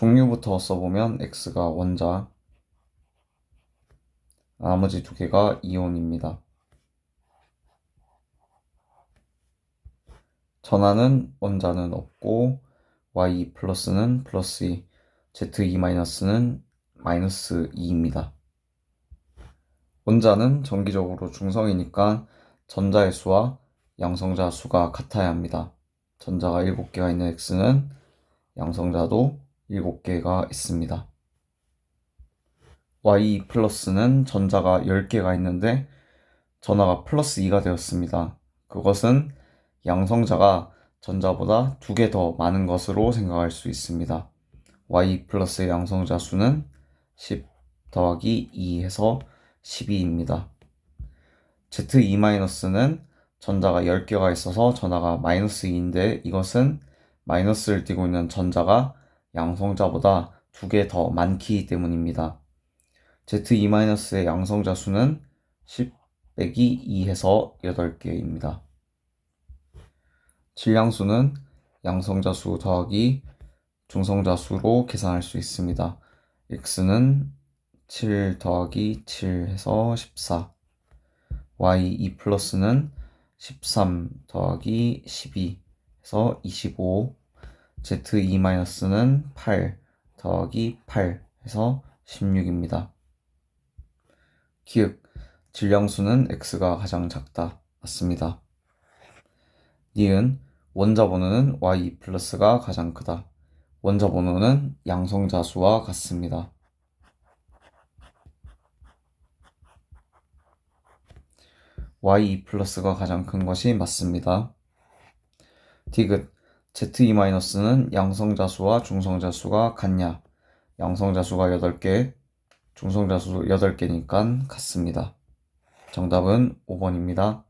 종류부터 써보면 X가 원자, 나머지 두 개가 이온입니다. 전하는 원자는 없고 y 플러스는 플러스 2, z2 마이너스는 마이너스 2입니다. 원자는 정기적으로 중성이니까 전자의 수와 양성자 수가 같아야 합니다. 전자가 7개가 있는 X는 양성자도 7개가 있습니다. Y 플러스는 전자가 10개가 있는데 전하가 플러스 2가 되었습니다. 그것은 양성자가 전자보다 2개 더 많은 것으로 생각할 수 있습니다. Y 플러스의 양성자 수는 10 더하기 2 해서 12입니다. Z2 마이너스는 전자가 10개가 있어서 전하가 마이너스 2인데 이것은 마이너스를 띠고 있는 전자가 양성자보다 2개 더 많기 때문입니다. Z2 마이너스의 양성자 수는 10 빼기 2 해서 8개입니다. 질량수는 양성자 수 더하기 중성자 수로 계산할 수 있습니다. x는 7 더하기 7 해서 14 y 2 플러스는 13 더하기 12 해서 25 z 2 마이너스는 8 더하기 8 해서 16입니다. 기획 질량수는 x가 가장 작다. 맞습니다. 니은 원자 번호는 y 플러스가 가장 크다. 원자 번호는 양성자 수와 같습니다. y 플러스가 가장 큰 것이 맞습니다. 디귿 z2 마이너스는 양성자 수와 중성자 수가 같냐? 양성자 수가 8개, 중성자 수 8개니까 같습니다. 정답은 5번입니다.